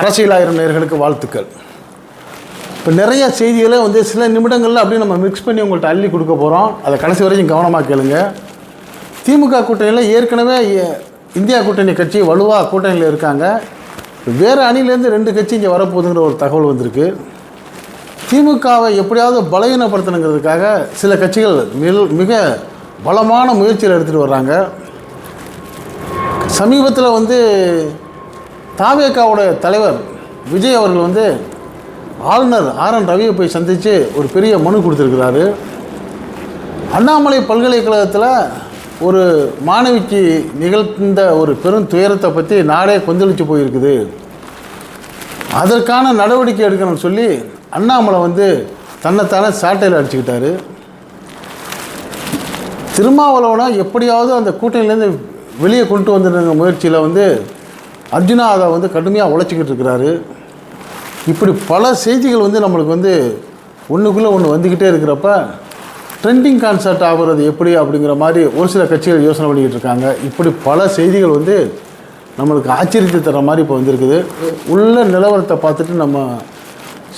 அரசியலாயிரம் நேர்களுக்கு வாழ்த்துக்கள். இப்போ நிறைய செய்திகளை வந்து சில நிமிடங்களில் அப்படியே நம்ம மிக்ஸ் பண்ணி உங்கள்கிட்ட அள்ளி கொடுக்க போகிறோம் அதை கடைசி வரைக்கும் கவனமாக கேளுங்க. திமுக கூட்டணியில் ஏற்கனவே இந்தியா கூட்டணி கட்சி வலுவாக கூட்டணியில் இருக்காங்க. வேறு அணிலேருந்து ரெண்டு கட்சி இங்கே வரப்போகுதுங்கிற ஒரு தகவல் வந்திருக்கு. திமுகவை எப்படியாவது பலவீனப்படுத்தணுங்கிறதுக்காக சில கட்சிகள் மிக மிக பலமான முயற்சியில் எடுத்துகிட்டு வர்றாங்க. சமீபத்தில் வந்து தாவேக்காவோட தலைவர் விஜய் அவர்கள் வந்து ஆளுநர் ஆர் என் ரவியை போய் சந்தித்து ஒரு பெரிய மனு கொடுத்துருக்கிறாரு. அண்ணாமலை பல்கலைக்கழகத்தில் ஒரு மாணவிக்கு நிகழ்ந்த ஒரு பெரும் துயரத்தை பற்றி நாடே கொந்தளித்து போயிருக்குது. அதற்கான நடவடிக்கை எடுக்கணும்னு சொல்லி அண்ணாமலை வந்து தன்னைத்தானே சாட்டையில் அடிச்சுக்கிட்டாரு. திருமாவளவனை எப்படியாவது அந்த கூட்டணியிலேருந்து வெளியே கொண்டு வந்துடுங்க முயற்சியில் வந்து அர்ஜுனா அதை வந்து கடுமையாக உழைச்சிக்கிட்டு இருக்கிறாரு. இப்படி பல செய்திகள் வந்து நம்மளுக்கு வந்து ஒன்றுக்குள்ளே ஒன்று வந்துக்கிட்டே இருக்கிறப்ப ட்ரெண்டிங் கான்சர்ட் ஆகுறது எப்படி அப்படிங்கிற மாதிரி ஒரு சில கட்சிகள் யோசனை பண்ணிக்கிட்டு இருக்காங்க. இப்படி பல செய்திகள் வந்து நம்மளுக்கு ஆச்சரியத்தை தர மாதிரி இப்போ வந்திருக்குது. உள்ள நிலவரத்தை பார்த்துட்டு நம்ம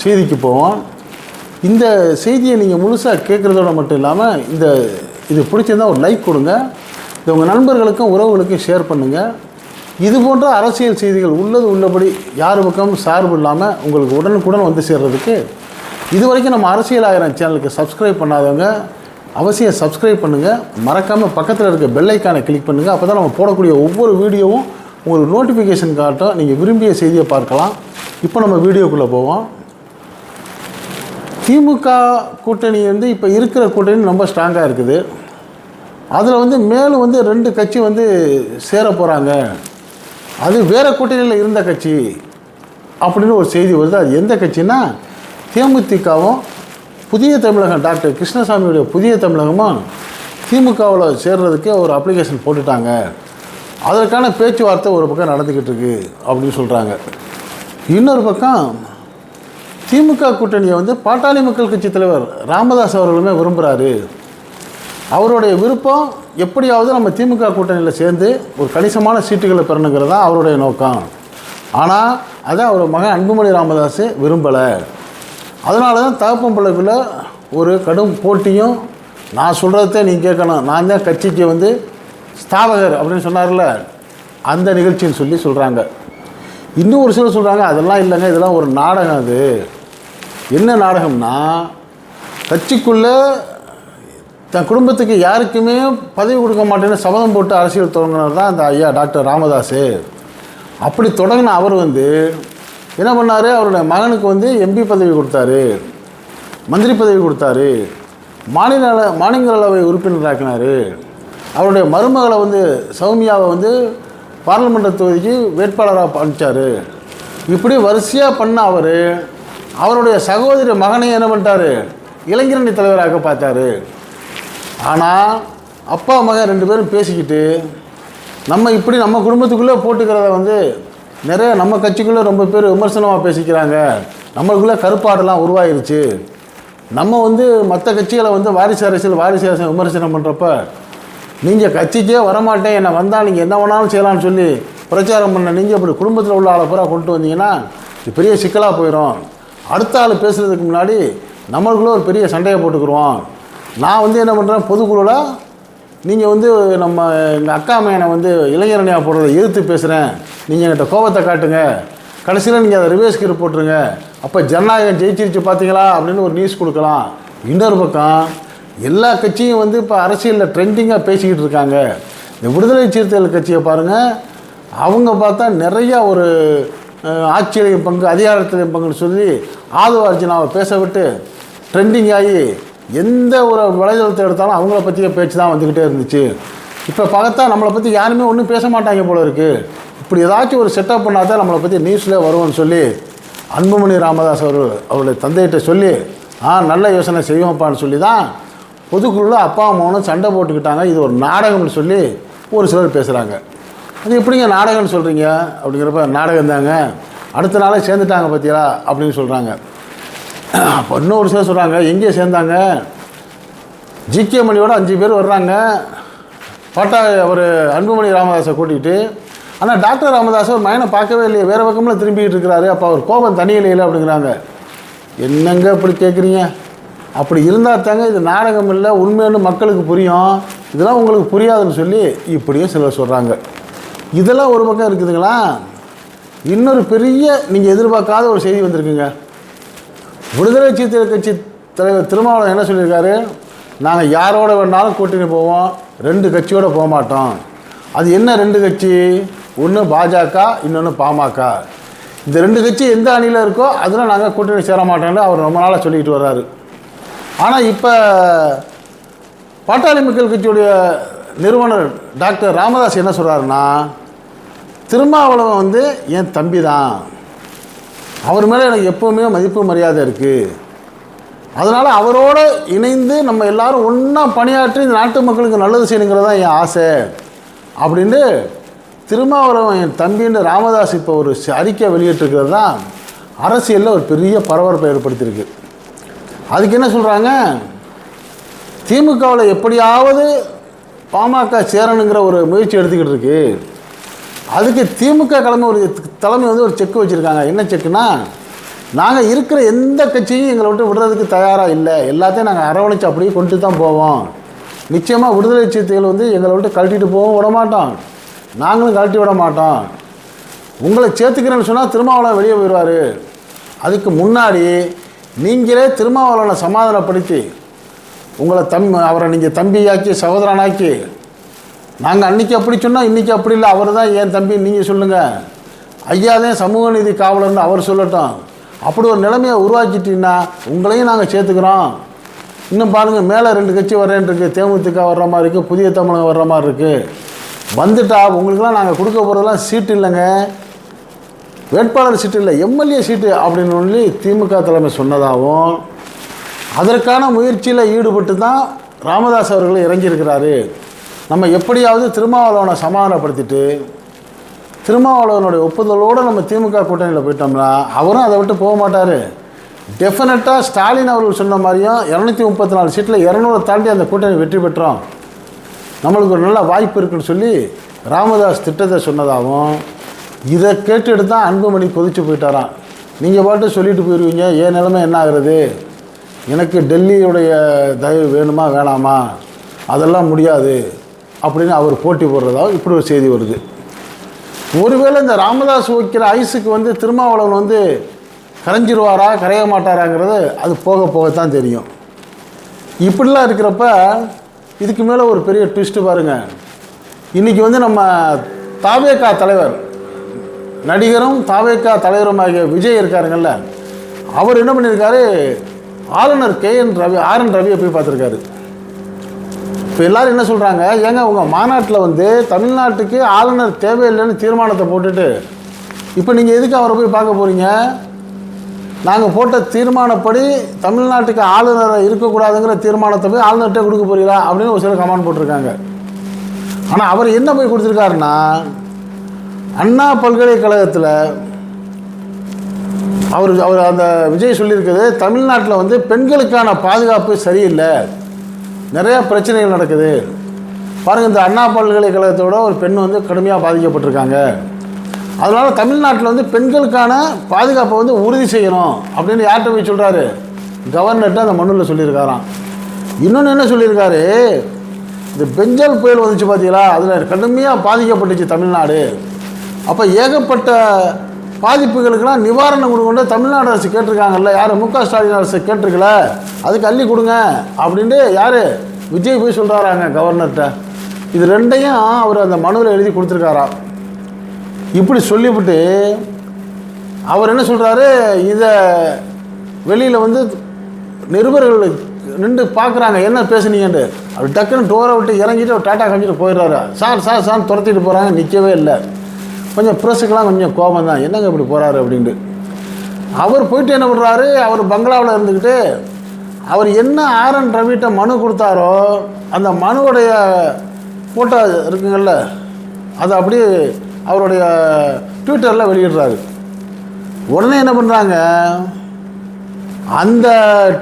செய்திக்கு போவோம். இந்த செய்தியை நீங்கள் முழுசாக கேட்குறதோட மட்டும் இல்லாமல் இந்த இது பிடிச்சிருந்தா ஒரு லைக் கொடுங்க. இது உங்கள் நண்பர்களுக்கும் உறவுகளுக்கும் ஷேர் பண்ணுங்கள் இது போன்ற அரசியல் செய்திகள் உள்ளது உள்ளபடி யார் பக்கம் சார்பு இல்லாமல் உங்களுக்கு உடனுக்குடன் வந்து சேர்றதுக்கு இது வரைக்கும் நம்ம அரசியல் ஆயிரம் சேனலுக்கு சப்ஸ்கிரைப் பண்ணாதவங்க அவசியம் சப்ஸ்கிரைப் பண்ணுங்கள் மறக்காமல் பக்கத்தில் இருக்க பெல்லைக்கானை கிளிக் பண்ணுங்கள் அப்போ தான் நம்ம போடக்கூடிய ஒவ்வொரு வீடியோவும் உங்களுக்கு நோட்டிஃபிகேஷன் காட்டும் நீங்கள் விரும்பிய செய்தியை பார்க்கலாம். இப்போ நம்ம வீடியோக்குள்ளே போவோம். திமுக கூட்டணி வந்து இப்போ இருக்கிற கூட்டணி ரொம்ப ஸ்ட்ராங்காக இருக்குது. அதில் வந்து மேலும் வந்து ரெண்டு கட்சி வந்து சேர போகிறாங்க அது வேறு கூட்டணியில் இருந்த கட்சி அப்படின்னு ஒரு செய்தி வருது. அது எந்த கட்சின்னா தேமுதிகவும் புதிய தமிழகம் டாக்டர் கிருஷ்ணசாமியுடைய புதிய தமிழகமும் திமுகவில் சேர்றதுக்கே ஒரு அப்ளிகேஷன் போட்டுட்டாங்க. அதற்கான பேச்சுவார்த்தை ஒரு பக்கம் நடந்துக்கிட்டு இருக்கு அப்படின்னு சொல்கிறாங்க இன்னொரு பக்கம் திமுக கூட்டணியை வந்து பாட்டாளி மக்கள் கட்சி தலைவர் ராமதாஸ் அவர்களுமே விரும்புகிறாரு அவருடைய விருப்பம் எப்படியாவது நம்ம திமுக கூட்டணியில் சேர்ந்து ஒரு கணிசமான சீட்டுகளை பெறணுங்கிறது தான் அவருடைய நோக்கம். ஆனால் அதை அவர் மகன் அன்புமணி ராமதாஸ் விரும்பலை. அதனால தான் தகப்பம் பிள்ளைக்குள்ள ஒரு கடும் போட்டியும் நான் சொல்கிறத நீ கேட்கணும். நான் தான் கட்சிக்கு வந்து ஸ்தாபகர் அப்படின்னு சொன்னார்ல அந்த நிகழ்ச்சின்னு சொல்லி சொல்கிறாங்க இன்னும் ஒரு சிலர் சொல்கிறாங்க அதெல்லாம் இல்லைங்க இதெல்லாம் ஒரு நாடகம் அது. என்ன நாடகம்னா கட்சிக்குள்ளே தன் குடும்பத்துக்கு யாருக்குமே பதவி கொடுக்க மாட்டேன்னு சபதம் போட்டு அரசியல் தொடங்கினவர் தான் அந்த ஐயா டாக்டர் ராமதாஸ் அப்படி தொடங்கின அவர் வந்து என்ன பண்ணார்? அவருடைய மகனுக்கு வந்து எம்பி பதவி கொடுத்தாரு. மந்திரி பதவி கொடுத்தாரு. மாநில மாநிலங்களவை உறுப்பினராக்கினார் அவருடைய மருமகளை வந்து சௌமியாவை வந்து பாராளுமன்ற தொகுதிக்கு வேட்பாளராக அனுப்பிச்சார். இப்படி வரிசையாக பண்ண அவர் அவருடைய சகோதரி மகனை என்ன பண்ணிட்டாரு? இளைஞரணி தலைவராக பார்த்தாரு. ஆனால் அப்பா மகன் ரெண்டு பேரும் பேசிக்கிட்டு நம்ம இப்படி நம்ம குடும்பத்துக்குள்ளே போட்டுக்கிறத வந்து நிறைய நம்ம கட்சிக்குள்ளே ரொம்ப பேர் விமர்சனமாக பேசிக்கிறாங்க. நம்மளுக்குள்ளே கருப்பாடெல்லாம் உருவாயிருச்சு. நம்ம வந்து மற்ற கட்சிகளை வந்து வாரிசு அரசியல் வாரிசு அரசியல் விமர்சனம் பண்ணுறப்ப நீங்கள் கட்சிக்கே வரமாட்டேன் என்னை வந்தால் நீங்கள் என்ன வேணாலும் செய்யலாம்னு சொல்லி பிரச்சாரம் பண்ண நீங்கள் இப்படி குடும்பத்தில் உள்ள ஆளை பூரா கொண்டு வந்தீங்கன்னா இது பெரிய சிக்கலாக போயிடும் அடுத்த ஆள் பேசுகிறதுக்கு முன்னாடி நம்மளுக்குள்ளே ஒரு பெரிய சண்டையை போட்டுக்குருவோம். நான் வந்து என்ன பண்ணுறேன் பொதுக்குழுவில் நீங்கள் வந்து நம்ம எங்கள் அக்கா மேனை வந்து இளைஞரணியாக போடுறத எதிர்த்து பேசுகிறேன் நீங்கள் என்கிட்ட கோபத்தை காட்டுங்க. கடைசியில் நீங்கள் அதை ரிவேஸ் போட்டுருங்க. அப்போ ஜனநாயகம் ஜெயிச்சிருச்சு பார்த்தீங்களா அப்படின்னு ஒரு நியூஸ் கொடுக்கலாம். இன்னொரு பக்கம் எல்லா கட்சியும் வந்து இப்போ அரசியலில் ட்ரெண்டிங்காக பேசிக்கிட்டு இருக்காங்க. இந்த விடுதலை சிறுத்தைகள் கட்சியை பாருங்கள் அவங்க பார்த்தா நிறையா ஒரு ஆட்சியிலையும் பங்கு அதிகாரத்திலையும் பங்குன்னு சொல்லி ஆதவ அர்ஜுனாவை பேச விட்டு ட்ரெண்டிங் ஆகி எந்த ஒரு வலைதளத்தை எடுத்தாலும் அவங்கள பற்றிய பேச்சு தான் வந்துக்கிட்டே இருந்துச்சு. இப்போ பார்த்தா நம்மளை பற்றி யாருமே ஒன்றும் பேச மாட்டாங்க போல இருக்குது இப்படி ஏதாச்சும் ஒரு செட்டப் பண்ணால் தான் நம்மளை பற்றி நியூஸில் வருவோம்னு சொல்லி அன்புமணி ராமதாஸ் அவர்கள் அவருடைய தந்தையிட்ட சொல்லி ஆ நல்ல யோசனை செய்வோம்ப்பான்னு சொல்லி தான் பொதுக்குழுவில் அப்பா அம்மாவும் சண்டை போட்டுக்கிட்டாங்க. இது ஒரு நாடகம்னு சொல்லி ஒரு சிலர் பேசுகிறாங்க அது எப்படிங்க நாடகம்னு சொல்கிறீங்க அப்படிங்கிறப்ப நாடகம் தாங்க அடுத்த நாளே சேர்ந்துட்டாங்க பார்த்தீங்களா அப்படின்னு சொல்கிறாங்க இன்னொரு சிலர் சொல்கிறாங்க எங்கேயே சேர்ந்தாங்க. ஜிகே மணியோட அஞ்சு பேர் வர்றாங்க. பாட்டா அவர் அன்புமணி ராமதாஸை கூட்டிகிட்டு ஆனால் டாக்டர் ராமதாஸ் ஒரு மயனை பார்க்கவே இல்லையே. வேறு பக்கம்ல திரும்பிக்கிட்டு இருக்கிறாரு. அப்போ அவர் கோபம் தனியிலையில் அப்படிங்கிறாங்க. என்னங்க அப்படி கேட்குறீங்க அப்படி இருந்தால் தாங்க இது நாடகம் இல்லை உண்மைன்னு மக்களுக்கு புரியும். இதெல்லாம் உங்களுக்கு புரியாதுன்னு சொல்லி இப்படியே சிலர் சொல்கிறாங்க இதெல்லாம் ஒரு பக்கம் இருக்குதுங்களா? இன்னொரு பெரிய நீங்கள் எதிர்பார்க்காத ஒரு செய்தி வந்திருக்குங்க. விடுதலை சிறுத்தை கட்சி தலைவர் திருமாவளவன் என்ன சொல்லியிருக்காரு? நாங்கள் யாரோட வேணாலும் கூட்டணி போவோம் ரெண்டு கட்சியோட போக மாட்டோம். அது என்ன ரெண்டு கட்சி? ஒன்று பாஜக இன்னொன்று பாமக. இந்த ரெண்டு கட்சி எந்த அணியில் இருக்கோ அதில் நாங்கள் கூட்டணி சேர மாட்டோம்னு அவர் ரொம்ப நாளாக சொல்லிக்கிட்டு வர்றாரு. ஆனால் இப்போ பாட்டாளி மக்கள் கட்சியுடைய நிறுவனர் டாக்டர் ராமதாஸ் என்ன சொல்கிறாருன்னா திருமாவளவன் வந்து என் தம்பி தான் அவர் மேலே எனக்கு எப்போவுமே மதிப்பு மரியாதை இருக்குது அதனால் அவரோட இணைந்து நம்ம எல்லாரும் ஒன்றா பணியாற்றி இந்த நாட்டு மக்களுக்கு நல்லது செய்யணுங்கிறது தான் என் ஆசை. அப்படின்னு திருமாவளவன் என் தம்பின்னு ராமதாஸ் இப்போ ஒரு ச- அறிக்கை வெளியிட்டிருக்கிறது தான் அரசியலில் ஒரு பெரிய பரபரப்பை ஏற்படுத்தியிருக்கு. அதுக்கு என்ன சொல்கிறாங்க திமுகவில் எப்படியாவது பாமக சேரணுங்கிற ஒரு முயற்சி எடுத்துக்கிட்டு இருக்கு. அதுக்கு திமுக தலைமை ஒரு தலைமை வந்து ஒரு செக் வச்சுருக்காங்க. என்ன செக்குனா நாங்கள் இருக்கிற எந்த கட்சியும் எங்களை விட்டு விடுறதுக்கு தயாராக இல்லை. எல்லாத்தையும் நாங்கள் அரவணைச்சு அப்படியே கொண்டு தான் போவோம். நிச்சயமாக விடுதலை சிறுத்தைகள் வந்து எங்களை விட்டு கழட்டிட்டு போகவும் விட மாட்டோம். நாங்களும் கழட்டி விட மாட்டோம். உங்களை சேர்த்துக்கிறேன்னு சொன்னால் திருமாவளவன் வெளியே போயிடுவார். அதுக்கு முன்னாடி நீங்களே திருமாவளவனை சமாதானப்படுத்தி உங்களை தம் அவரை நீங்கள் தம்பியாக்கி சகோதரனாக்கி நாங்கள் அன்றைக்கி அப்படி சொன்னால் இன்றைக்கி அப்படி இல்லை. அவர் தான் என் தம்பி நீங்கள் சொல்லுங்கள் ஐயா தான் சமூக நீதி காவலர்னு அவர் சொல்லட்டும். அப்படி ஒரு நிலைமையை உருவாக்கிட்டீங்கன்னா உங்களையும் நாங்கள் சேர்த்துக்கிறோம். இன்னும் பாருங்கள் மேலே ரெண்டு கட்சி வரேன் இருக்கு. தேமுதிக வர்ற மாதிரி இருக்குது புதிய தமிழகம் வர்ற மாதிரி இருக்குது வந்துட்டா உங்களுக்கெல்லாம் நாங்கள் கொடுக்க போகிறதெல்லாம் சீட்டு இல்லைங்க. வேட்பாளர் சீட்டு இல்லை எம்எல்ஏ சீட்டு அப்படின்னு சொல்லி திமுக தலைமை சொன்னதாகவும் அதற்கான முயற்சியில் ஈடுபட்டு தான் ராமதாஸ் அவர்கள் இறங்கியிருக்கிறாரு. நம்ம எப்படியாவது திருமாவளவனை சமாதானப்படுத்திட்டு திருமாவளவனுடைய ஒப்புதலோடு நம்ம திமுக கூட்டணியில் போயிட்டோம்னா அவரும் அதை விட்டு போக மாட்டார். டெஃபினட்டாக ஸ்டாலின் அவர்கள் சொன்ன மாதிரியும் இரநூத்தி முப்பத்தி நாலு சீட்டில் இரநூறு தாண்டி அந்த கூட்டணி வெற்றி பெற்றோம். நம்மளுக்கு ஒரு நல்ல வாய்ப்பு இருக்குன்னு சொல்லி ராமதாஸ் திட்டத்தை சொன்னதாகவும் இதை கேட்டுட்டு தான் அன்புமணி கொதிச்சு போயிட்டாராம். நீங்கள் பாட்டு சொல்லிட்டு போயிடுவீங்க என் நிலைமை என்ன ஆகுறது? எனக்கு டெல்லியுடைய தயவு வேணுமா வேணாமா? அதெல்லாம் முடியாது. அப்படின்னு அவர் போட்டி போடுறதாக இப்படி ஒரு செய்தி வருது. ஒருவேளை இந்த ராமதாஸ் வைக்கிற ஐஸுக்கு வந்து திருமாவளவன் வந்து கரைஞ்சிருவாரா கரைய மாட்டாராங்கிறது அது போக போகத்தான் தெரியும். இப்படிலாம் இருக்கிறப்ப இதுக்கு மேலே ஒரு பெரிய ட்விஸ்ட்டு பாருங்கள் இன்றைக்கி வந்து நம்ம தாவேக்கா தலைவர் நடிகரும் தாவேகா தலைவருமாகிய விஜய் இருக்காருங்கள்ல அவர் என்ன பண்ணியிருக்காரு? ஆளுநர் K N Ravi R N ரவியை போய் பார்த்துருக்காரு. இப்போ எல்லாரும் என்ன சொல்கிறாங்க ஏங்க உங்கள் மாநாட்டில் வந்து தமிழ்நாட்டுக்கு ஆளுநர் தேவையில்லைன்னு தீர்மானத்தை போட்டுட்டு இப்போ நீங்கள் எதுக்கு அவரை போய் பார்க்க போகிறீங்க நாங்கள் போட்ட தீர்மானப்படி தமிழ்நாட்டுக்கு ஆளுநர் இருக்கக்கூடாதுங்கிற தீர்மானத்தை போய் ஆளுநர்கிட்ட கொடுக்க போகிறீங்களா அப்படின்னு ஒரு சில கமெண்ட் போட்டிருக்காங்க. ஆனால் அவர் என்ன போய் கொடுத்துருக்காருன்னா அண்ணா பல்கலைக்கழகத்தில் அவர் அவர் அந்த விஜய் சொல்லியிருக்குது தமிழ்நாட்டில் வந்து பெண்களுக்கான பாதுகாப்பு சரியில்லை. நிறைய பிரச்சனைகள் நடக்குது. பாருங்கள் இந்த அண்ணா பல்கலைக்கழகத்தோட ஒரு பெண் வந்து கடுமையாக பாதிக்கப்பட்டிருக்காங்க. அதனால் தமிழ்நாட்டில் வந்து பெண்களுக்கான பாதுகாப்பை வந்து உறுதி செய்யணும் அப்படின்னு யார்கிட்ட போய் சொல்கிறாரு கவர்னர்கிட்ட அந்த மண்ணில் சொல்லியிருக்காராம். இன்னொன்று என்ன சொல்லியிருக்காரு? இந்த பெஞ்சல் புயல் வந்துச்சு பார்த்தீங்களா அதில் கடுமையாக பாதிக்கப்பட்டுச்சு தமிழ்நாடு. அப்போ ஏகப்பட்ட பாதிப்புகளுக்கெல்லாம் நிவாரணம் கொடுக்கணும் தமிழ்நாடு அரசு கேட்டிருக்காங்கல்ல. யார்? மு க. ஸ்டாலின் அரசு கேட்டிருக்கல. அதுக்கு அள்ளி கொடுங்க அப்படின்ட்டு யார்? விஜய் போய் சொல்கிறாராங்க கவர்னர்கிட்ட. இது ரெண்டையும் அவர் அந்த மனுவில் எழுதி கொடுத்துருக்காரா. இப்படி சொல்லிவிட்டு அவர் என்ன சொல்கிறாரு இதை வெளியில் வந்து நிருபர்கள் நின்று பார்க்குறாங்க என்ன பேசுனீங்கன்ட்டு. அப்படி டக்குன்னு டோரை விட்டு இறங்கிட்டு அவர் டாட்டா காமிச்சிட்டு போயிடுறாரு. சார் சார் சார் துரத்திட்டு போகிறாங்க நிற்கவே இல்லை. கொஞ்சம் ப்ரெஸ்ஸுக்கெல்லாம் கொஞ்சம் கோபம் தான் என்னங்க இப்படி போகிறாரு அப்படின்ட்டு. அவர் போயிட்டு என்ன பண்ணுறாரு அவர் பங்களாவில் இருந்துக்கிட்டு அவர் என்ன ஆர்என் ரவிட்ட மனு கொடுத்தாரோ அந்த மனுவுடைய ஃபோட்டோ இருக்குங்கள்ல அதை அப்படியே அவருடைய ட்விட்டரில் வெளியிடுறாரு. உடனே என்ன பண்ணுறாங்க அந்த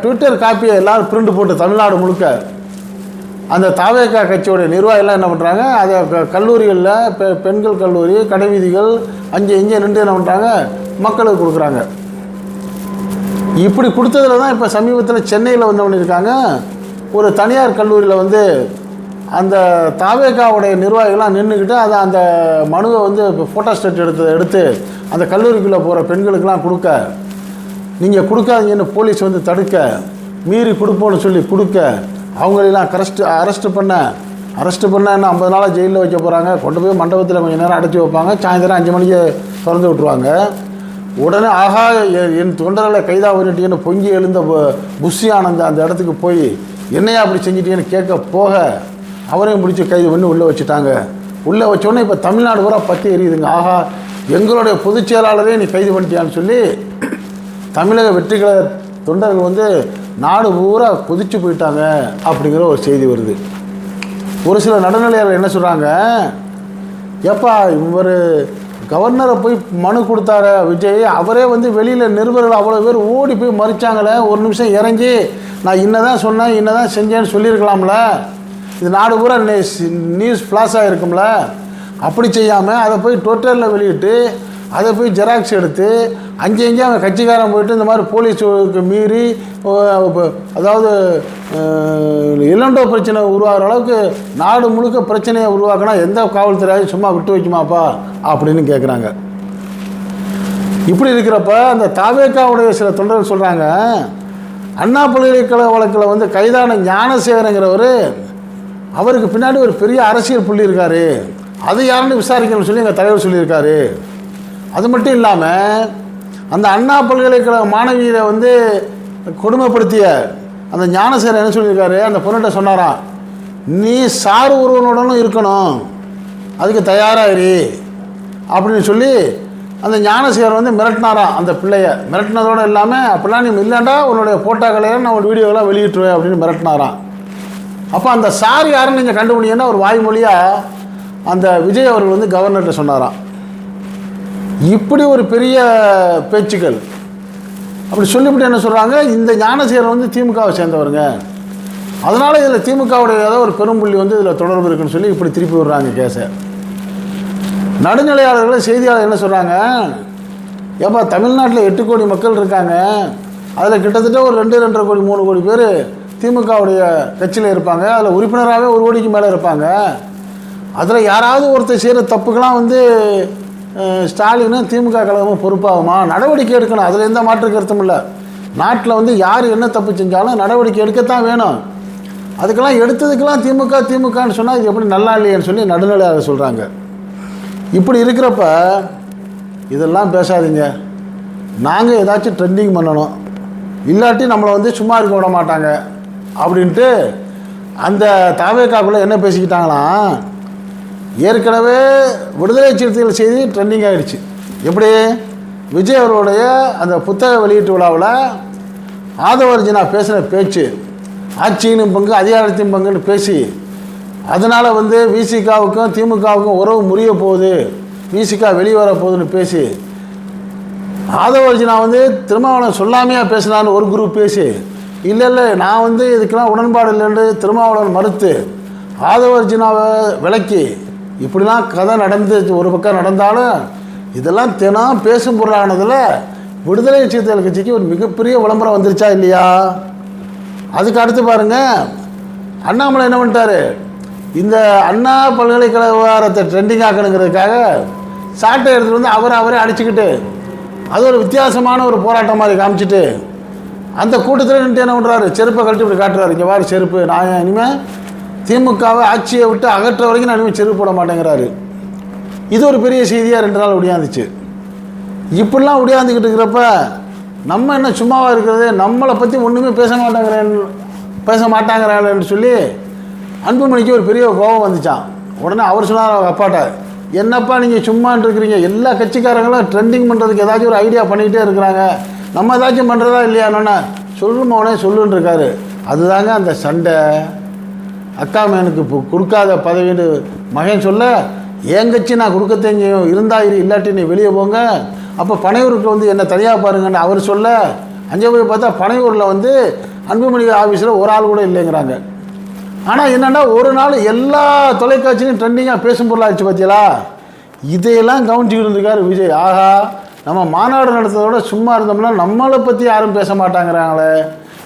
ட்விட்டர் காப்பியை எல்லோரும் பிரிண்ட் போட்டு தமிழ்நாடு முழுக்க அந்த தாவேக்கா கட்சியோட நிர்வாகிகள்லாம் என்ன பண்ணுறாங்க அதை கல்லூரிகளில் பெ பெண்கள் கல்லூரி கடைவீதிகள் அங்கே இங்கே நின்று என்ன பண்ணுறாங்க மக்களுக்கு கொடுக்குறாங்க. இப்படி கொடுத்ததுல தான் இப்போ சமீபத்தில் சென்னையில் வந்து பண்ணியிருக்காங்க ஒரு தனியார் கல்லூரியில் வந்து அந்த தாவேக்காவுடைய நிர்வாகிகள்லாம் நின்றுக்கிட்டு அதை அந்த மனுவை வந்து இப்போ ஃபோட்டோ ஸ்டேட் எடுத்து எடுத்து அந்த கல்லூரிக்குள்ளே போகிற பெண்களுக்கெல்லாம் கொடுக்க. நீங்கள் கொடுக்காதீங்கன்னு போலீஸ் வந்து தடுக்க. மீறி கொடுப்போன்னு சொல்லி கொடுக்க. அவங்களெல்லாம் கரெஸ்ட் அரெஸ்ட்டு பண்ண அரெஸ்ட் பண்ண என்ன ஐம்பது நாளாக ஜெயிலில் வைக்க போகிறாங்க கொண்டு போய் மண்டபத்தில் கொஞ்சம் நேரம் அடைச்சி வைப்பாங்க. சாயந்தரம் அஞ்சு மணிக்கு திறந்து விட்ருவாங்க உடனே ஆகா என் தொண்டர்களை கைதா பண்ணிட்டீங்கன்னு பொங்கி எழுந்த புஷி ஆனந்த் அந்த இடத்துக்கு போய் என்னையா அப்படி செஞ்சிட்டீங்கன்னு கேட்க போக அவரையும் பிடிச்சி கைது பண்ணி உள்ளே வச்சுட்டாங்க. உள்ளே வச்சோடனே இப்போ தமிழ்நாடு பூரா பற்றி எரியுதுங்க. ஆகா எங்களுடைய பொதுச் செயலாளரே நீ கைது பண்ணிட்டியான்னு சொல்லி தமிழக வெற்றிகழக தொண்டர்கள் வந்து நாடு பூரா கொதிச்சு போயிட்டாங்க அப்படிங்கிற ஒரு செய்தி வருது. ஒரு சில நடுநிலையாளர் என்ன சொல்கிறாங்க ஏப்பா இவர் கவர்னரை போய் மனு கொடுத்தார? விஜய் அவரே வந்து வெளியில் நிருபர்கள் அவ்வளோ பேர் ஓடி போய் மறிச்சாங்களே ஒரு நிமிஷம் இறங்கி நான் இன்னதான் சொன்னேன் இன்னதான் செஞ்சேன்னு சொல்லியிருக்கலாம்ல. இது நாடு பூரா நியூஸ் ஃப்ளாஷ் ஆகிருக்கும்ல அப்படி செய்யாமல் அதை போய் ட்விட்டரில் வெளியிட்டு அதை போய் ஜெராக்ஸ் எடுத்து அங்கே இங்கே அவங்க கட்சிக்காரன் போயிட்டு இந்த மாதிரி போலீஸுக்கு மீறி அதாவது இளண்டோ பிரச்சனை உருவாகிற அளவுக்கு நாடு முழுக்க பிரச்சனையை உருவாக்கினா எந்த காவல்துறையாவது சும்மா விட்டு வைக்குமாப்பா அப்படின்னு கேட்குறாங்க இப்படி இருக்கிறப்ப அந்த தாவேக்காவுடைய சில தொண்டர்கள் சொல்கிறாங்க அண்ணா பல்கலைக்கழக வழக்கில் வந்து கைதான ஞானசேகரங்கிறவர் அவருக்கு பின்னாடி ஒரு பெரிய அரசியல் புள்ளி இருக்காரு. அது யாருன்னு விசாரிக்கணும்னு சொல்லி எங்கள் தலைவர் சொல்லியிருக்காரு. அது மட்டும் இல்லாமல் அந்த அண்ணா பல்கலைக்கழக மாணவியை வந்து கொடுமைப்படுத்திய அந்த ஞானசேரன் என்ன சொல்லியிருக்காரு? அந்த பொண்ணுகிட்ட சொன்னாராம் நீ சார் ஒருவனுடனும் இருக்கணும். அதுக்கு தயாராகிரு அப்படின்னு சொல்லி அந்த ஞானசேகர் வந்து மிரட்டினாராம் அந்த பிள்ளைய. மிரட்டினதோடு இல்லாமல் அப்படிலாம் நீ இல்லைண்டா உன்னுடைய ஃபோட்டோக்களையும் நான் ஒரு வீடியோலாம் வெளியிட்டுருவேன் அப்படின்னு மிரட்டினாராம் அப்போ அந்த சார் யாருன்னு நீங்கள் கண்டுபிடிங்கன்னா ஒரு வாய்மொழியாக அந்த விஜய் அவர்கள் வந்து கவர்னர்கிட்ட சொன்னாராம் இப்படி ஒரு பெரிய பேச்சுக்கள். அப்படி சொல்லிவிட்டு என்ன சொல்கிறாங்க இந்த ஞானசேகரன் வந்து திமுகவை சேர்ந்தவருங்க. அதனால் இதில் திமுகவுடைய ஏதாவது ஒரு பெரும்புள்ளி வந்து இதில் தொடர்பு இருக்குன்னு சொல்லி இப்படி திருப்பி விடுறாங்க கேஸை நடுநிலையாளர்கள் செய்தியாளர் என்ன சொல்கிறாங்க ஏப்பா தமிழ்நாட்டில் எட்டு கோடி மக்கள் இருக்காங்க. அதில் கிட்டத்தட்ட ஒரு ரெண்டு ரெண்டரை கோடி மூணு கோடி பேர் திமுகவுடைய கட்சியில் இருப்பாங்க. அதில் உறுப்பினராகவே ஒரு கோடிக்கு மேலே இருப்பாங்க. அதில் யாராவது ஒருத்தர் செய்கிற தப்புக்கெல்லாம் வந்து ஸ்டாலினும் திமுக கழகமும் பொறுப்பாகுமா? நடவடிக்கை எடுக்கணும். அதில் எந்த மாற்று கருத்தும் இல்லை. நாட்டில் வந்து யார் என்ன தப்பு செஞ்சாலும் நடவடிக்கை எடுக்கத்தான் வேணும். அதுக்கெல்லாம் எடுத்ததுக்கெல்லாம் திமுக திமுகன்னு சொன்னால் இது எப்படி நல்லா இல்லையேன்னு சொல்லி நடுநிலையாக சொல்கிறாங்க இப்படி இருக்கிறப்ப இதெல்லாம் பேசாதீங்க. நாங்கள் ஏதாச்சும் ட்ரெண்டிங் பண்ணணும். இல்லாட்டி நம்மளை வந்து சும்மா இருக்க விட மாட்டாங்க. அப்படின்ட்டு அந்த தாவேக்காக்குள்ளே என்ன பேசிக்கிட்டாங்களாம்? ஏற்கனவே விடுதலை சிறுத்தைகள் செய்தி ட்ரெண்டிங் ஆகிடுச்சு எப்படி? விஜய் அவர்களுடைய அந்த புத்தக வெளியீட்டு விழாவில் ஆதவர்ஜினா பேசின பேச்சு ஆட்சியினும் பங்கு அதிகாரத்தின் பங்குன்னு பேசி அதனால் வந்து விசிகாவுக்கும் திமுகவுக்கும் உறவு முறிய போகுது விசிகா வெளியே வரப்போகுதுன்னு பேசி ஆதவர்ஜினா வந்து திருமாவளவன் சொல்லாமையாக பேசினான்னு ஒரு குரூப் பேசி இல்லை இல்லை நான் வந்து இதுக்கெல்லாம் உடன்பாடு இல்லைன்னு திருமாவளவன் மறுத்து ஆதவர்ஜினாவை விளக்கி இப்படிலாம் கதை நடந்து ஒரு பக்கம் நடந்தாலும் இதெல்லாம் தினம் பேசும் பொருளானதில் விடுதலை சிறுத்தைகள் கட்சிக்கு ஒரு மிகப்பெரிய விளம்பரம் வந்துருச்சா இல்லையா? அதுக்கு அடுத்து பாருங்க அண்ணாமலை என்ன பண்ணிட்டாரு? இந்த அண்ணா பல்கலைக்கழக விவகாரத்தை ட்ரெண்டிங் ஆக்கணுங்கிறதுக்காக சாட்டை எடுத்துட்டு வந்து அவரை அவரே அடிச்சுக்கிட்டு அது ஒரு வித்தியாசமான ஒரு போராட்டம் மாதிரி காமிச்சிட்டு அந்த கூட்டத்தில் நின்று என்ன பண்ணுறாரு செருப்பை கழட்டி இப்படி காட்டுறாரு. இங்கே வாரு செருப்பு நான் இனிமேல் திமுகவை ஆட்சியை விட்டு அகற்ற வரைக்கும் நான் செருப்பு போட மாட்டேங்கிறாரு. இது ஒரு பெரிய செய்தியாக ரெண்டு நாள் ஒடியாந்துச்சு. இப்படிலாம் ஒடியாந்துக்கிட்டு இருக்கிறப்ப நம்ம என்ன சும்மாவாக இருக்கிறது? நம்மளை பற்றி ஒன்றுமே பேச மாட்டேங்கிறேன் பேச மாட்டாங்கிறாங்கன்னு சொல்லி அன்புமணிக்கு ஒரு பெரிய கோபம் வந்துச்சான் உடனே அவர் சொன்னார் அவங்க அப்பாட்ட என்னப்பா நீங்கள் சும்மான்னு இருக்கிறீங்க? எல்லா கட்சிக்காரங்களும் ட்ரெண்டிங் பண்ணுறதுக்கு ஏதாச்சும் ஒரு ஐடியா பண்ணிக்கிட்டே இருக்கிறாங்க. நம்ம ஏதாச்சும் பண்ணுறதா இல்லையானோன்னே சொல்லுமா உடனே சொல்லுன்னு இருக்காரு அதுதாங்க அந்த சண்டை. அக்கா மேனுக்கு இப்போ கொடுக்காத பதவின்னு மகன் சொல்ல ஏங்கச்சி நான் கொடுக்க தெரியும் இருந்தா இரு இல்லாட்டி நீ வெளியே போங்க. அப்போ பனையூருக்கு வந்து என்ன தனியாக பாருங்கன்னு அவர் சொல்ல அங்கே போய் பார்த்தா பனையூரில் வந்து அன்புமணி ஆஃபீஸில் ஒரு ஆள் கூட இல்லைங்கிறாங்க. ஆனால் என்னென்னா ஒரு நாள் எல்லா தொலைக்காட்சியிலும் ட்ரெண்டிங்காக பேசும் பொருளாச்சு பார்த்தீங்களா இதையெல்லாம் கவனிச்சுக்கிட்டு இருந்திருக்காரு விஜய். ஆஹா நம்ம மாநாடு நடத்துறதோட சும்மா இருந்தோம்னா நம்மளை பற்றி யாரும் பேச மாட்டாங்கிறாங்களே.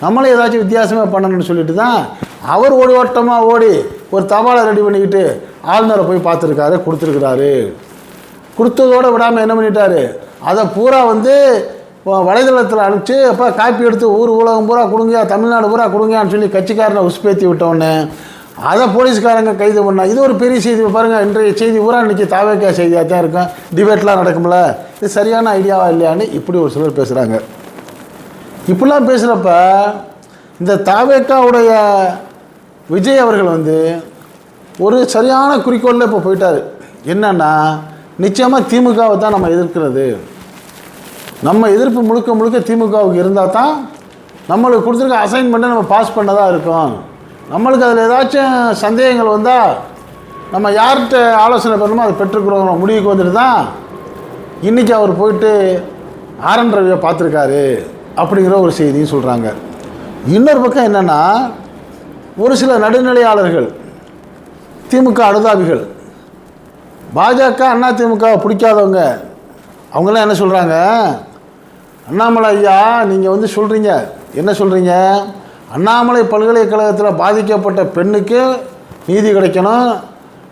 நம்மளே ஏதாச்சும் வித்தியாசமாக பண்ணணும்னு சொல்லிட்டு தான் அவர் ஓடி ஓட்டமாக ஓடி ஒரு தபாலை ரெடி பண்ணிக்கிட்டு ஆளுநரை போய் பார்த்துருக்காரு கொடுத்துருக்குறாரு. கொடுத்ததோடு விடாமல் என்ன பண்ணிட்டாரு? அதை பூரா வந்து வ- வலைதளத்தில் அனுப்பிச்சு அப்போ காப்பி எடுத்து ஊர் உலகம் பூரா கொடுங்க தமிழ்நாடு பூரா கொடுங்கன்னு சொல்லி கட்சிக்காரனை உஸ்பேத்தி விட்டோன்னே அதை போலீஸ்காரங்க கைது பண்ணால் இது ஒரு பெரிய செய்தி. பாருங்கள் இன்றைய செய்தி பூரா இன்றைக்கி தாவேக்கா செய்தியாக தான் இருக்கும். டிபேட்லாம் நடக்கும்ல. இது சரியான ஐடியாவா இல்லையான்னு இப்படி ஒரு சிலர் பேசுகிறாங்க இப்படிலாம் பேசுகிறப்ப இந்த தாவேக்காவுடைய விஜய் அவர்கள் வந்து ஒரு சரியான குறிக்கோளில் இப்போ போயிட்டார். என்னன்னா நிச்சயமாக திமுகவை தான் நம்ம எதிர்க்கிறது. நம்ம எதிர்ப்பு முழுக்க முழுக்க திமுகவுக்கு இருந்தால் தான் நம்மளுக்கு கொடுத்துருக்க அசைன்மெண்ட்டை நம்ம பாஸ் பண்ணதாக இருக்கும். நம்மளுக்கு அதில் ஏதாச்சும் சந்தேகங்கள் வந்தால் நம்ம யார்கிட்ட ஆலோசனை பண்ணணுமோ அதை பெற்றுக்கிறோம் முடிவுக்கு வந்துட்டு தான் இன்றைக்கி அவர் போயிட்டு ஆர்என் ரவியை பார்த்துருக்காரு அப்படிங்கிற ஒரு செய்தியும் சொல்கிறாங்க இன்னொரு பக்கம் என்னென்னா ஒரு சில நடுநிலையாளர்கள் திமுக அனுதாபிகள் பாஜக அண்ணா திமுகவை பிடிக்காதவங்க அவங்களாம் என்ன சொல்கிறாங்க அண்ணாமலை ஐயா நீங்கள் வந்து சொல்கிறீங்க என்ன சொல்கிறீங்க அண்ணாமலை பல்கலைக்கழகத்தில் பாதிக்கப்பட்ட பெண்ணுக்கு நீதி கிடைக்கணும்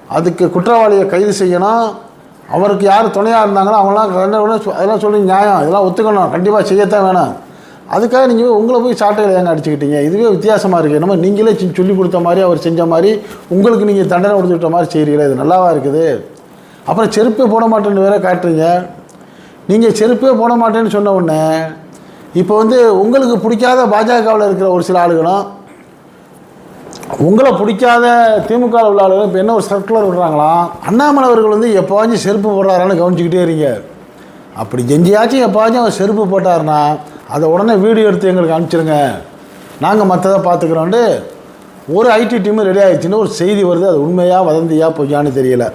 அதுக்கு குற்றவாளியை கைது செய்யணும் அவருக்கு யார் துணையாக இருந்தாங்களோ அவங்களாம் அதெல்லாம் சொல்லி நியாயம் இதெல்லாம் ஒத்துக்கணும் கண்டிப்பாக செய்யத்தான் வேணும். அதுக்காக நீங்கள் உங்களை போய் சாட்டையில் ஏங்க அடிச்சுக்கிட்டீங்க. இதுவே வித்தியாசமாக இருக்குது என்னமோ நீங்களே செஞ்சு சொல்லி கொடுத்த மாதிரி அவர் செஞ்ச மாதிரி உங்களுக்கு நீங்கள் தண்டனை கொடுத்துட்ட மாதிரி செய்கிறீங்களே இது நல்லாவா இருக்குது? அப்புறம் செருப்பே போட மாட்டேன்னு வேற காட்டுறீங்க. நீங்கள் செருப்பே போட மாட்டேன்னு சொன்ன உடனே இப்போ வந்து உங்களுக்கு பிடிக்காத பாஜகவில் இருக்கிற ஒரு சில ஆளுகளும் உங்களை பிடிக்காத திமுகவில் உள்ள ஆளுகளும் இப்போ என்ன ஒரு சர்க்குலர் விடுறாங்களாம் அண்ணாமலை அவர்கள் வந்து எப்போவாச்சும் செருப்பு போடுறாரான்னு கவனிச்சிக்கிட்டே இருங்க அப்படி எங்கேயாச்சும் எப்போவாச்சும் அவர் செருப்பு போட்டாருன்னா அதை உடனே வீடியோ எடுத்து எங்களுக்கு அனுப்பிச்சிருங்க. நாங்கள் மற்றதை பார்த்துக்குறோன்ட்டு ஒரு ஐடி டீம் ரெடி ஆகிடுச்சின்னு ஒரு செய்தி வருது. அது உண்மையாக வதந்தியா பொய்யான்னு தெரியல.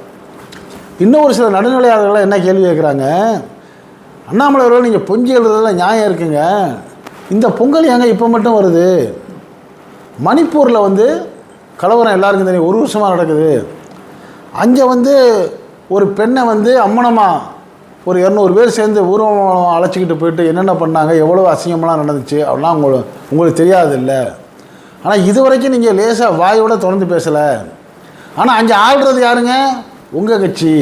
இன்னும் ஒரு சில நடுநிலையாளர்கள்லாம் என்ன கேள்வி கேட்குறாங்க? அண்ணாமலை அவர்கள் நீங்கள் பொங்கி எழுதுறதுல நியாயம் இருக்குங்க. இந்த பொங்கல் ஏங்க இப்போ மட்டும் வருது? மணிப்பூரில் வந்து கலவரம் எல்லாருக்கும் தெரியும். ஒரு வருஷமாக நடக்குது. அங்கே வந்து ஒரு பெண்ணை வந்து அம்மனமாக ஒரு இரநூறு பேர் சேர்ந்து ஊர்வலம் அழைச்சிக்கிட்டு போயிட்டு என்னென்ன பண்ணாங்க எவ்வளோ அசிங்கமெல்லாம் நடந்துச்சு அப்படிலாம் உங்களுக்கு உங்களுக்கு தெரியாது இல்லை ஆனால் இது வரைக்கும் நீங்கள் லேசாக வாயோட தொடர்ந்து பேசலை. ஆனால் அங்கே ஆள்றது யாருங்க? உங்கள் கட்சி.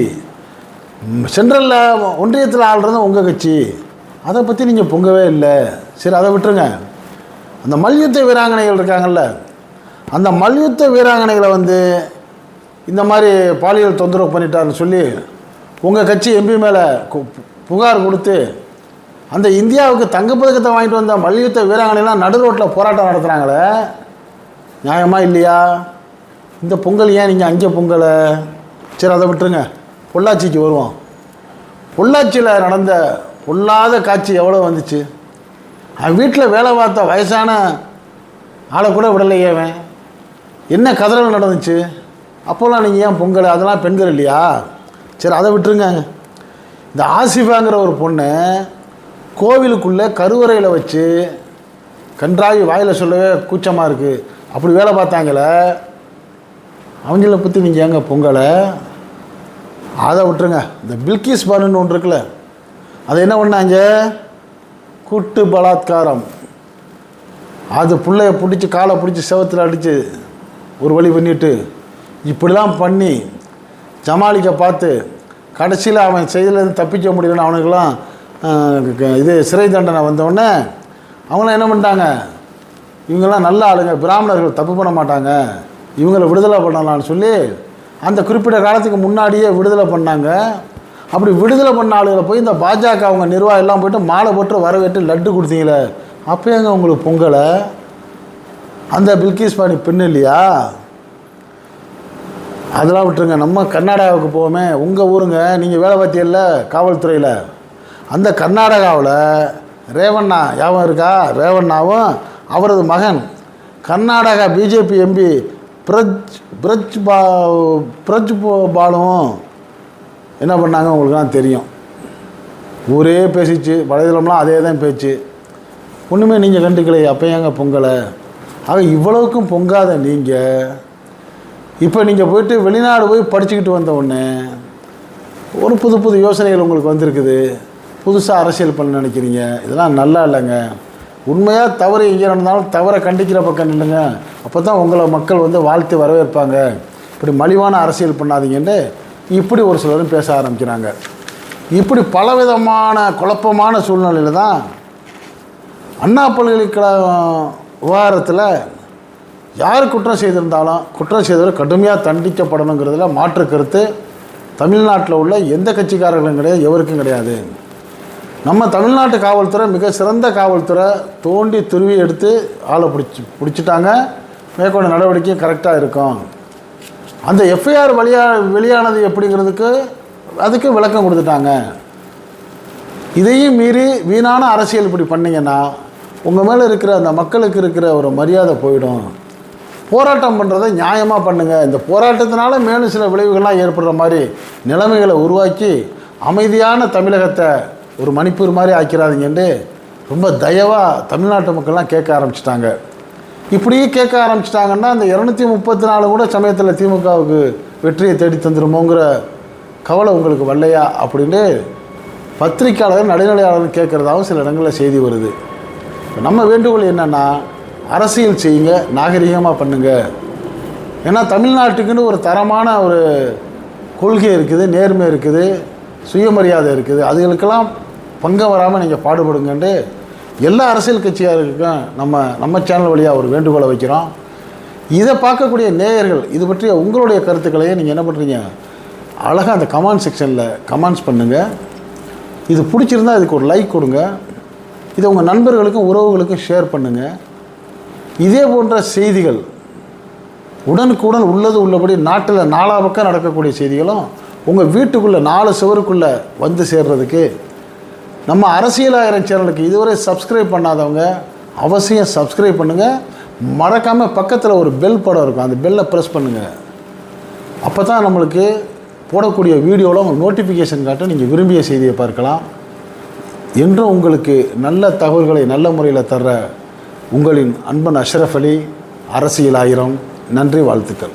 சென்ட்ரலில் ஒன்றியத்தில் ஆள்றது உங்கள் கட்சி. அதை பற்றி நீங்கள் பொங்கவே இல்லை. சரி அதை விட்டுருங்க. அந்த மல்யுத்த வீராங்கனைகள் இருக்காங்கல்ல அந்த மல்யுத்த வீராங்கனைகளை வந்து இந்த மாதிரி பாலியல் தொந்தரவு பண்ணிட்டாருன்னு சொல்லி உங்கள் கட்சி எம்பி மேலே புகார் கொடுத்து அந்த இந்தியாவுக்கு தங்கப்பதக்கத்தை வாங்கிட்டு வந்த மல்யுத்த வீராங்கனைலாம் நடு ரோட்டில் போராட்டம் நடத்துகிறாங்களே நியாயமா இல்லையா? இந்த பொங்கல் ஏன் நீங்கள் அங்கே பொங்கலை? சரி அதை விட்டுருங்க. பொள்ளாச்சிக்கு வருவோம். பொள்ளாச்சியில் நடந்த பொல்லாத காட்சி எவ்வளோ வந்துச்சு? அவன் வீட்டில் வேலை பார்த்த வயசான ஆளை கூட விடலையே அவன். என்ன கதறல் நடந்துச்சு? அப்போல்லாம் நீங்கள் ஏன் பொங்கல்? அதெல்லாம் பெண்கள் இல்லையா? சரி அதை விட்டுருங்க. இந்த ஆசிஃபாங்கிற ஒரு பொண்ணு கோவிலுக்குள்ளே கருவறையில் வச்சு கன்றாவி வாயில் சொல்லவே கூச்சமாக இருக்குது அப்படி வேலை பார்த்தாங்களே. அவங்கள பற்றி நீங்கள் ஏங்க பொங்கலை? அதை விட்டுருங்க. இந்த பில்கிஸ் பானுன்னு ஒன்று இருக்குல்ல அது என்ன பண்ணாங்க? கூட்டு பலாத்காரம். அது பிள்ளைய பிடிச்சி காலை பிடிச்சி செவத்தில் அடித்து ஒரு வழி பண்ணிட்டு இப்படிலாம் பண்ணி ஜமாலிக்க பார்த்து கடைசியில் அவன் செயலேருந்து தப்பிக்க முடியலன்னு அவனுக்கெல்லாம் க- இது சிறை தண்டனை வந்தவுடனே அவங்களாம் என்ன பண்ணிட்டாங்க? இவங்கெல்லாம் நல்ல ஆளுங்க பிராமணர்கள் தப்பு பண்ண மாட்டாங்க இவங்களை விடுதலை பண்ணலாம்னு சொல்லி அந்த குறிப்பிட்ட காலத்துக்கு முன்னாடியே விடுதலை பண்ணாங்க. அப்படி விடுதலை பண்ண ஆளுகளை போய் இந்த பாஜக அவங்க நிர்வாகம் எல்லாம் போயிட்டு மாலை போட்டு வரவேற்று லட்டு கொடுத்தீங்களே அப்போ எங்க உங்களுக்கு பொங்கலை? அந்த பில்கிஸ் பாணி பெண் இல்லையா? அதெல்லாம் விட்டுருங்க. நம்ம கர்நாடகாவுக்கு போவோமே. உங்கள் ஊருங்க. நீங்கள் வேலை பார்த்தியல்ல காவல்துறையில். அந்த கர்நாடகாவில் ரேவண்ணா ஞாபகம் இருக்கா? ரேவண்ணாவும் அவரது மகன். கர்நாடகா பிஜேபி எம்பி பிரஜ் பிரஜ் பா பிரஜ் போ- என்ன பண்ணாங்க? உங்களுக்குலாம் தெரியும். ஊரே பேசிச்சு. வலைதளம்லாம் அதே தான் பேச்சு. ஒன்றுமே நீங்கள் கண்டுக்கலையே. அப்போ ஏங்க பொங்கலை? ஆக இவ்வளவுக்கும் பொங்காத நீங்கள் இப்போ நீங்கள் போயிட்டு வெளிநாடு போய் படிச்சுக்கிட்டு வந்த உடனே ஒரு புது புது யோசனைகள் உங்களுக்கு வந்திருக்குது. புதுசாக அரசியல் பண்ண நினைக்கிறீங்க. இதெல்லாம் நல்லா இல்லைங்க. உண்மையாக தவறு எங்கே நடந்தாலும் தவறை கண்டிக்கிற பக்கம் நில்லுங்க. அப்போ தான் உங்களை மக்கள் வந்து வாழ்த்து வரவேற்பாங்க. இப்படி மலிவான அரசியல் பண்ணாதீங்கன்னு இப்படி ஒரு சிலரும் பேச ஆரம்பிக்கிறாங்க. இப்படி பலவிதமான குழப்பமான சூழ்நிலையில் தான் அண்ணா பல்கலைக்கழகம் விவகாரத்தில் யார் குற்றம் செய்திருந்தாலும் குற்றம் செய்தவர் கடுமையாக தண்டிக்கப்படணுங்கிறதுல மாற்று கருத்து. தமிழ்நாட்டில் உள்ள எந்த கட்சிக்காரர்களும் கிடையாது எவருக்கும் கிடையாது. நம்ம தமிழ்நாட்டு காவல்துறை மிக சிறந்த காவல்துறை தோண்டி துருவி எடுத்து ஆளை பிடிச்சி பிடிச்சிட்டாங்க. மேற்கொண்ட நடவடிக்கை கரெக்டாக இருக்கும். அந்த எஃப்ஐஆர் வழியா வெளியானது எப்படிங்கிறதுக்கு அதுக்கு விளக்கம் கொடுத்துட்டாங்க. இதையும் மீறி வீணான அரசியல் இப்படி பண்ணீங்கன்னா உங்கள் மேலே இருக்கிற அந்த மக்களுக்கு இருக்கிற ஒரு மரியாதை போயிடும். போராட்டம் பண்ணுறதை நியாயமாக பண்ணுங்கள் இந்த போராட்டத்தினால மேலும் சில விளைவுகள்லாம் ஏற்படுற மாதிரி நிலைமைகளை உருவாக்கி அமைதியான தமிழகத்தை ஒரு மணிப்பூர் மாதிரி ஆக்கிறாதீங்கன்ட்டு ரொம்ப தயவாக தமிழ்நாட்டு மக்கள்லாம் கேட்க ஆரம்பிச்சிட்டாங்க. இப்படியே கேட்க ஆரம்பிச்சிட்டாங்கன்னா அந்த இரநூத்தி முப்பத்தி நாலு கூட சமயத்தில் திமுகவுக்கு வெற்றியை தேடி தந்துருமோங்கிற கவலை உங்களுக்கு வரலையா அப்படின்னு பத்திரிக்கையாளர் நடுநிலையாளர் கேட்குறதாகவும் சில இடங்களில் செய்தி வருது. நம்ம வேண்டுகோள் என்னென்னா அரசியல் செய்யுங்க நாகரிகமாக பண்ணுங்க. ஏன்னா தமிழ்நாட்டுக்குன்னு ஒரு தரமான ஒரு கொள்கை இருக்குது நேர்மை இருக்குது சுயமரியாதை இருக்குது. அதுகளுக்கெல்லாம் பங்கம் வராமல் நீங்கள் பாடுபடுங்கன்ட்டு எல்லா அரசியல் கட்சியாருக்கும் நம்ம நம்ம சேனல் வழியாக ஒரு வேண்டுகோளை வைக்கிறோம். இதை பார்க்கக்கூடிய நேயர்கள் இது பற்றிய உங்களுடைய கருத்துக்களையே நீங்கள் என்ன பண்ணுறீங்க அழகாக அந்த கமெண்ட் செக்ஷனில் கமெண்ட்ஸ் பண்ணுங்கள் இது பிடிச்சிருந்தா இதுக்கு ஒரு லைக் கொடுங்க. இதை உங்கள் நண்பர்களுக்கும் உறவுகளுக்கும் ஷேர் பண்ணுங்கள் இதே போன்ற செய்திகள் உடனுக்குடன் உள்ளது உள்ளபடி நாட்டில் நாலா பக்கம் நடக்கக்கூடிய செய்திகளும் உங்கள் வீட்டுக்குள்ளே நாலு சுவருக்குள்ளே வந்து சேர்றதுக்கு நம்ம அரசியலாயிரம் சேனலுக்கு இதுவரை சப்ஸ்கிரைப் பண்ணாதவங்க அவசியம் சப்ஸ்கிரைப் பண்ணுங்கள் மறக்காமல் பக்கத்தில் ஒரு பெல் படம் இருக்கும். அந்த பெல்லை ப்ரெஸ் பண்ணுங்கள் அப்போ தான் நம்மளுக்கு போடக்கூடிய வீடியோவில் உங்கள் நோட்டிஃபிகேஷன் காட்ட நீங்கள் விரும்பிய செய்தியை பார்க்கலாம். என்றும் உங்களுக்கு நல்ல தகவல்களை நல்ல முறையில் தர்ற உங்களின் அன்பன் அஷ்ரஃப் அலி அரசியல் ஆயிரம். நன்றி வாழ்த்துக்கள்.